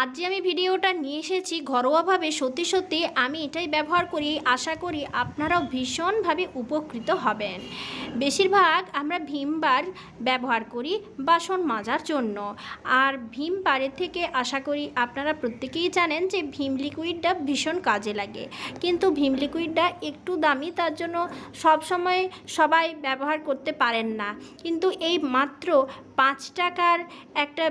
আজ যে আমি ভিডিওটা নিয়ে এসেছি ঘরোয়াভাবে সত্যি সত্যি আমি এটাই ব্যবহার করি, আশা করি আপনারাও ভীষণভাবে উপকৃত হবেন। বেশিরভাগ আমরা ভীমবার ব্যবহার করি বাসন মাজার জন্য। আর ভীম বারের থেকে আশা করি আপনারা প্রত্যেকেই জানেন যে ভীম লিকুইডটা ভীষণ কাজে লাগে। কিন্তু ভীম লিকুইডটা একটু দামি, তার জন্য সব সময় সবাই ব্যবহার করতে পারেন না। কিন্তু এই মাত্র পাঁচ টাকার একটা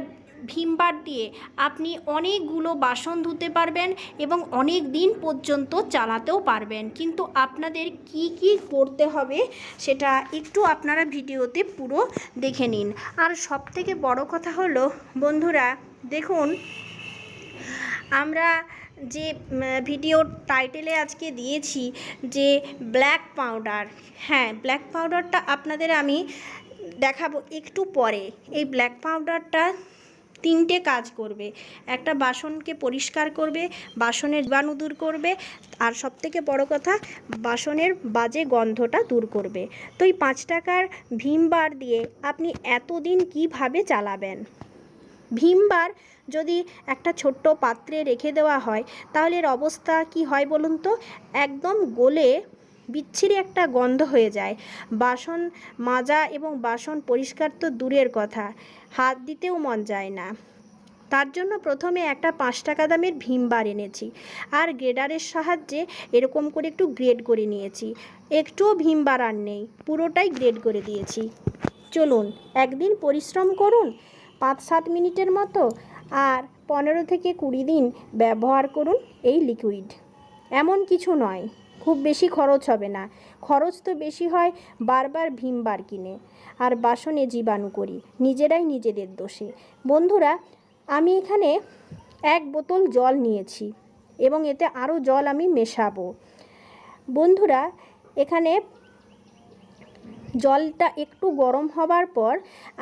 ভীমবার দিয়ে আপনি অনেকগুলো বাসন ধুতে পারবেন এবং অনেক দিন পর্যন্ত চালাতেও পারবেন। কিন্তু আপনাদের কি কি করতে হবে সেটা একটু আপনারা ভিডিওতে পুরো দেখে নিন। আর সব থেকে বড় কথা হলো, বন্ধুরা, দেখুন, আমরা যে ভিডিও টাইটেলে আজকে দিয়েছি যে, ব্ল্যাক পাউডার। হ্যাঁ ব্ল্যাক পাউডারটা আপনাদের আমি দেখাবো একটু পরে। এই ব্ল্যাক পাউডারটা তিনটে কাজ করবে। একটা বাসনকে পরিষ্কার করবে, বাসনের জীবাণু দূর করবে, আর সবথেকে বড় কথা, বাসনের বাজে গন্ধটা দূর করবে। তো এই পাঁচ টাকার ভীমবার দিয়ে আপনি এতদিন কীভাবে চালাবেন? ভীমবার যদি একটা ছোট্ট পাত্রে রেখে দেওয়া হয়, তাহলে এর অবস্থা কি হয় বলুন তো? একদম গলে বিচ্ছিরি একটা গন্ধ হয়ে যায়। বাসন মাজা এবং বাসন পরিষ্কার তো দূরের কথা, হাত দিতেও মন যায় না। তার জন্য প্রথমে একটা পাঁচ টাকা দামের ভীম বার এনেছি আর গ্রেডারের সাহায্যে এরকম করে একটু গ্রেড করে নিয়েছি। একটুও ভীমবার আর নেই, পুরোটাই গ্রেড করে দিয়েছি। চলুন, একদিন পরিশ্রম করুন, পাঁচ সাত মিনিটের মতো আর পনেরো থেকে কুড়ি দিন ব্যবহার করুন এই লিকুইড এমন কিছু নয়। খুব বেশি খরচ হবে না। খরচ তো বেশি হয় বারবার ভীমবার কিনে। আর বাসনে জীবাণু করি, নিজেরাই নিজেদের দোষে। বন্ধুরা, আমি এখানে এক বোতল জল নিয়েছি এবং এতে আরও জল আমি মেশাবো। বন্ধুরা, এখানে জলটা একটু গরম হবার পর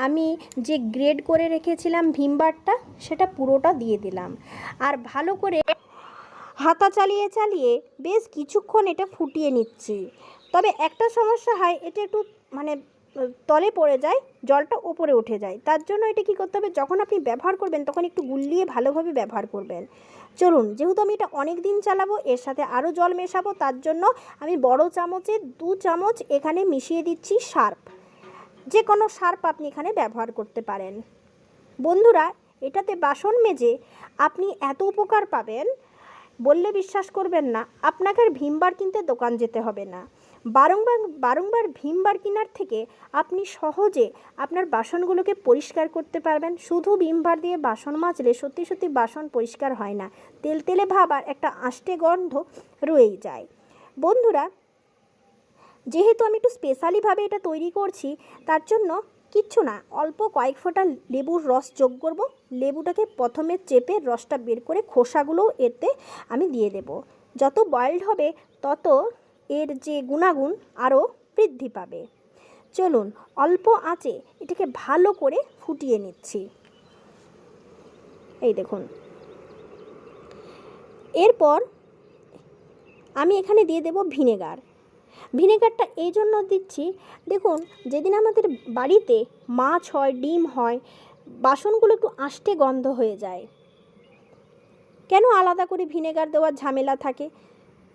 আমি যে গ্রেড করে রেখেছিলাম ভীমবারটা সেটা পুরোটা দিয়ে দিলাম। আর ভালো করে হাতা চালিয়ে চালিয়ে বেশ কিছুক্ষণ এটা ফুটিয়ে নিচ্ছি। তবে একটা সমস্যা হয়, এটা একটু মানে তলে পড়ে যায়, জলটা ওপরে উঠে যায়। তার জন্য এটা কী করতে হবে, যখন আপনি ব্যবহার করবেন, তখন একটু গুলিয়ে ভালোভাবে ব্যবহার করবেন। চলুন, যেহেতু আমি এটা অনেক দিন চালাবো, এর সাথে আরও জল মেশাবো, তার জন্য আমি বড় চামচে দু চামচ এখানে মিশিয়ে দিচ্ছি সার্প যে কোনো সার্প আপনি এখানে ব্যবহার করতে পারেন। বন্ধুরা, এটাতে বাসন মেজে আপনি এত উপকার পাবেন বললে বিশ্বাস করবেন না, আপনাকে ভীমবার কিনতে দোকান যেতে হবে না। বারংবার বারংবার ভীমবার কেনার থেকে আপনি সহজে আপনার বাসনগুলোকে পরিষ্কার করতে পারবেন। শুধু ভীমবার দিয়ে বাসন মাজলে সত্যি সত্যি বাসন পরিষ্কার হয় না। তেল তেলে ভাব আর একটা আষ্টে গন্ধ রয়েই যায়। বন্ধুরা, যেহেতু আমি একটু স্পেশালিভাবে এটা তৈরি করছি, তার জন্য কিচ্ছু না, অল্প কয়েক ফোঁটা লেবুর রস যোগ করব। লেবুটাকে প্রথমে চেপে রসটা বের করে খোসাগুলোও এতে আমি দিয়ে দেব। যত বয়েলড হবে, তত এর যে গুণাগুণ আরও বৃদ্ধি পাবে। চলুন, অল্প আঁচে এটাকে ভালো করে ফুটিয়ে নিচ্ছি। এই দেখুন। এরপর আমি এখানে দিয়ে দেব ভিনেগার। ভিনেগারটা এই জন্য দিচ্ছি। দেখুন, যেদিন আমাদের বাড়িতে মাছ হয়, ডিম হয়, বাসনগুলো একটু আষ্টে গন্ধ হয়ে যায়। কেন আলাদা করে ভিনেগার দেওয়ার ঝামেলা থাকে?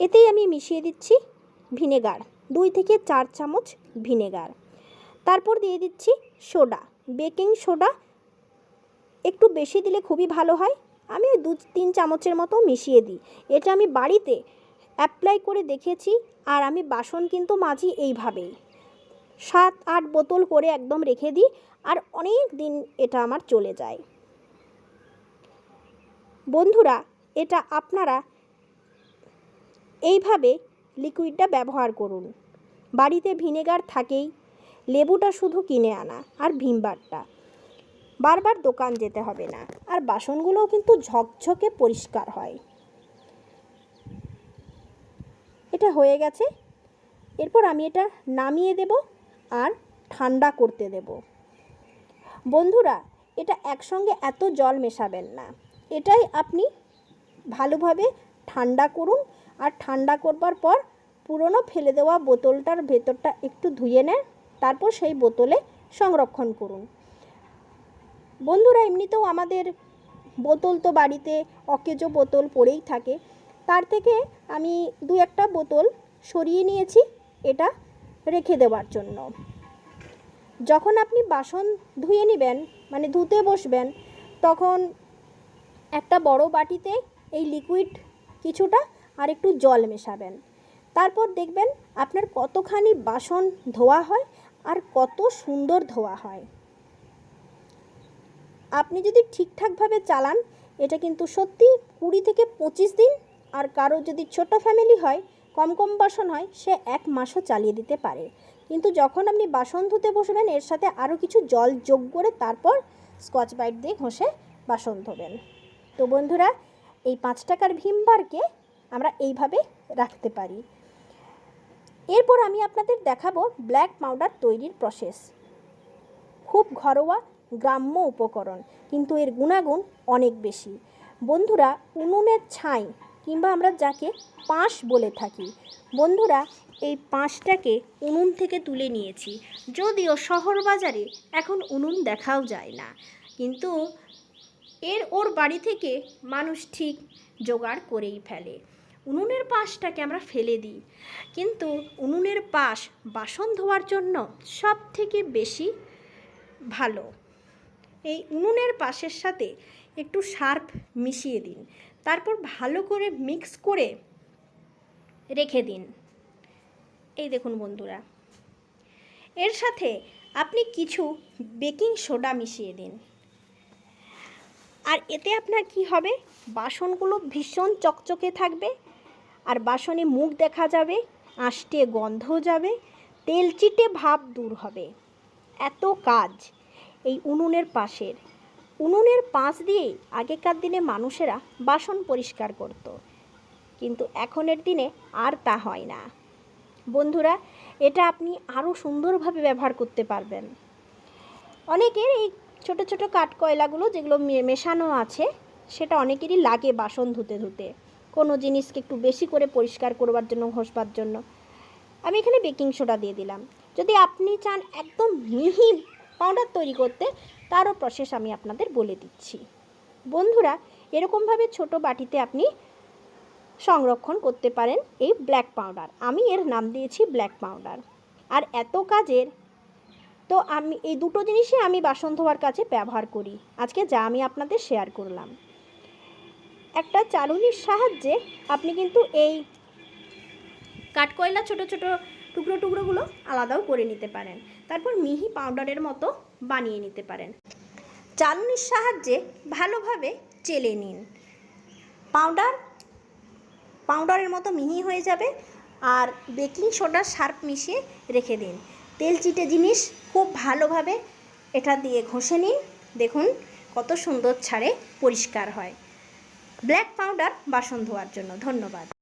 এতেই আমি মিশিয়ে দিচ্ছি ভিনেগার, দুই থেকে চার চামচ ভিনেগার। তারপর দিয়ে দিচ্ছি সোডা, বেকিং সোডা। একটু বেশি দিলে খুবই ভালো হয়। আমি দু তিন চামচের মতো মিশিয়ে দিই। এটা আমি বাড়িতে অ্যাপ্লাই করে দেখেছি আর আমি বাসন কিন্তু মাজি এইভাবেই। সাত, আট বোতল করে একদম রেখে দিই আর অনেক দিন এটা আমার চলে যায়। বন্ধুরা, এটা আপনারা এইভাবে লিকুইডটা ব্যবহার করুন। বাড়িতে ভিনেগার থাকেই, লেবুটা শুধু কিনে আনা আর ভিমবারটা। বারবার দোকান যেতে হবে না। আর বাসনগুলোও কিন্তু ঝকঝকে পরিষ্কার হয়। এটা হয়ে গেছে। এরপর আমি এটা নামিয়ে দেব আর ঠান্ডা করতে দেব। বন্ধুরা, এটা একসঙ্গে এত জল মেশাবেন না। এটাই আপনি ভালোভাবে ঠান্ডা করুন আর ঠান্ডা করবার পর পুরনো ফেলে দেওয়া বোতলটার ভেতরটা একটু ধুয়ে নেন, তারপর সেই বোতলে সংরক্ষণ করুন। বন্ধুরা, এমনিতেও আমাদের বোতল তো বাড়িতে অকেজো বোতল পড়েই থাকে। তার থেকে আমি দু একটা বোতল সরিয়ে নিয়েছি এটা রেখে দেওয়ার জন্য। যখন আপনি বাসন ধুয়ে নেবেন মানে ধুতে বসবেন, তখন একটা বড় বাটিতে এই লিকুইড কিছুটা আর একটু জল মেশাবেন। তারপর দেখবেন আপনার কতখানি বাসন ধোয়া হয় আর কত সুন্দর ধোয়া হয়। আপনি যদি ঠিকঠাকভাবে চালান, এটা কিন্তু সত্যি কুড়ি থেকে পঁচিশ দিন আর কারও যদি ছোট ফ্যামিলি হয়, কম কম বাসন হয়, সে এক মাসও চালিয়ে দিতে পারে। কিন্তু যখন আপনি বাসন ধুতে বসবেন, এর সাথে আরও কিছু জল যোগ করে তারপর স্কচ ব্রাইট দিয়ে ঘষে বাসন ধোবেন। তো বন্ধুরা, এই পাঁচ টাকার ভীমবারকে আমরা এইভাবে রাখতে পারি। এরপর আমি আপনাদের দেখাবো ব্ল্যাক পাউডার তৈরির প্রসেস খুব ঘরোয়া, গ্রাম্য উপকরণ, কিন্তু এর গুণাগুণ অনেক বেশি। বন্ধুরা, উনুনের ছাই কিংবা আমরা যাকে পাঁশ বলে থাকি। বন্ধুরা, এই পাঁশটাকে উনুন থেকে তুলে নিয়েছি। যদিও শহর বাজারে এখন উনুন দেখাও যায় না। কিন্তু এর ওর বাড়ি থেকে মানুষ ঠিক জোগাড় করেই ফেলে। উনুনের পাশটাকে আমরা ফেলে দিই। কিন্তু উনুনের পাশ বাসন ধোয়ার জন্য সব থেকে বেশি ভালো। এই উনুনের পাশের সাথে একটু সার্ফ মিশিয়ে দিন। তারপর ভালো করে মিক্স করে রেখে দিন। এই দেখুন বন্ধুরা। এর সাথে আপনি কিছু বেকিং সোডা মিশিয়ে দিন। আর এতে আপনার কি হবে? বাসনগুলো ভীষণ চকচকে থাকবে আর বাসনে মুখ দেখা যাবে আষ্টে গন্ধ যাবে, তেলচিটে ভাব দূর হবে। এত কাজ। এই উনুনের পাশের। উনুনের পাশ দিয়েই আগেকার দিনে মানুষেরা বাসন পরিষ্কার করত। কিন্তু এখনের দিনে আর তা হয় না। বন্ধুরা, এটা আপনি আরও সুন্দরভাবে ব্যবহার করতে পারবেন। অনেকের এই ছোট ছোট কাঠকয়লাগুলো যেগুলো মে- মেশানো আছে, সেটা অনেকেরই লাগে বাসন ধুতে ধুতে। কোনো জিনিসকে একটু বেশি করে পরিষ্কার করবার জন্য, ঘষবার জন্য। আমি এখানে বেকিং সোডা দিয়ে দিলাম। যদি আপনি চান একদম মিহি পাউডার তৈরি করতে তারও প্রসেস আমি আপনাদের বলে দিচ্ছি। বন্ধুরা, এরকমভাবে ছোট বাটিতে আপনি সংরক্ষণ করতে পারেন এই ব্ল্যাক পাউডার আমি এর নাম দিয়েছি ব্ল্যাক পাউডার আর এত কাজের, তো আমি, এই দুটো জিনিসই আমি বাসন ধোয়ার কাছে ব্যবহার করি। আজকে যা আমি আপনাদের শেয়ার করলাম। একটা চালুনির সাহায্যে আপনি কিন্তু এই কাঠকয়লা ছোট ছোট টুকরো টুকরোগুলো আলাদাও করে নিতে পারেন। তারপর মিহি পাউডারের মতো বানিয়ে নিতে পারেন। চালুনির সাহায্যে ভালোভাবে চেলে নিন। পাউডার, পাউডারের মতো মিহি হয়ে যাবে আর বেকিং সোডা সার্ফ মিশিয়ে রেখে দিন। তেল চিটে জিনিস খুব ভালোভাবে এটা দিয়ে ঘষে নিন। দেখুন কত সুন্দর ছাড়ে পরিষ্কার হয়। ব্ল্যাক পাউডার বাসন ধোয়ার জন্য। ধন্যবাদ।